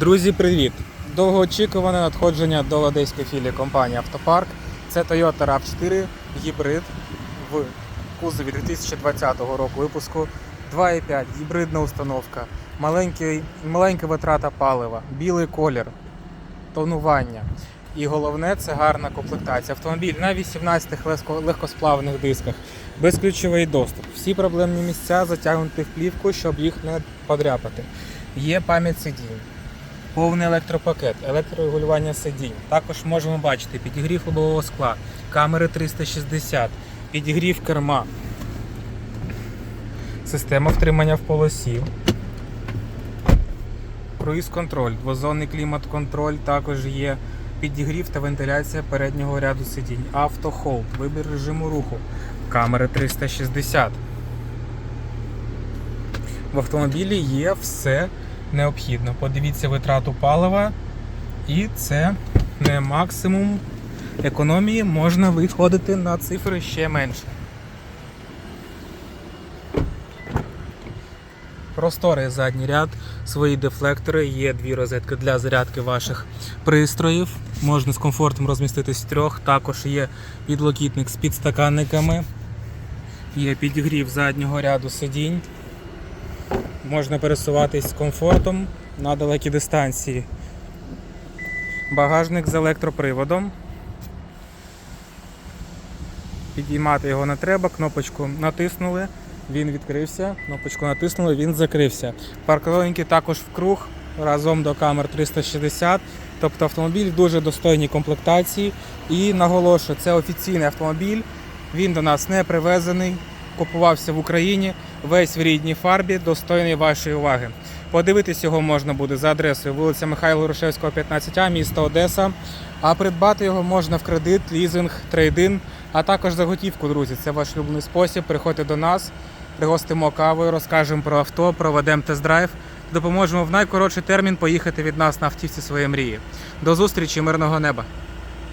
Друзі, привіт! Довгоочікуване надходження до одеської філії компанії Автопарк. Це Toyota RAV4 гібрид в кузові 2020 року випуску. 2,5 гібридна установка, маленька витрата палива, білий колір, тонування. І головне це гарна комплектація. Автомобіль на 18 легко- легкосплавних дисках, безключовий доступ. Всі проблемні місця затягнуті в плівку, щоб їх не подряпати. Є пам'ять сидінь, повний електропакет, електрорегулювання сидінь. Також можемо бачити підігрів лобового скла, камери 360, підігрів керма, система втримання в полосі. Круїз-контроль, двозонний клімат-контроль, також є підігрів та вентиляція переднього ряду сидінь, автохолд, вибір режиму руху, камери 360. В автомобілі є все необхідно. Подивіться витрату палива, і це не максимум економії, можна виходити на цифри ще менше. Просторий задній ряд, свої дефлектори, є дві розетки для зарядки ваших пристроїв. Можна з комфортом розміститись в трьох. Також є підлокітник з підстаканниками, є підігрів заднього ряду сидінь. Можна пересуватись з комфортом на далекі дистанції. Багажник з електроприводом. Підіймати його не треба, кнопочку натиснули, він відкрився, кнопочку натиснули, він закрився. Парктроніки також в круг разом до камер 360. Тобто автомобіль в дуже достойній комплектації. І наголошую, це офіційний автомобіль. Він до нас не привезений, купувався в Україні, весь в рідній фарбі, достойний вашої уваги. Подивитись його можна буде за адресою вулиця Михайла Рушевського, 15А, місто Одеса. А придбати його можна в кредит, лізинг, трейдин, а також за готівку, друзі. Це ваш улюблений спосіб. Приходьте до нас, пригостимо кавою, розкажемо про авто, проведемо тест-драйв. Допоможемо в найкоротший термін поїхати від нас на автівці своєї мрії. До зустрічі, мирного неба!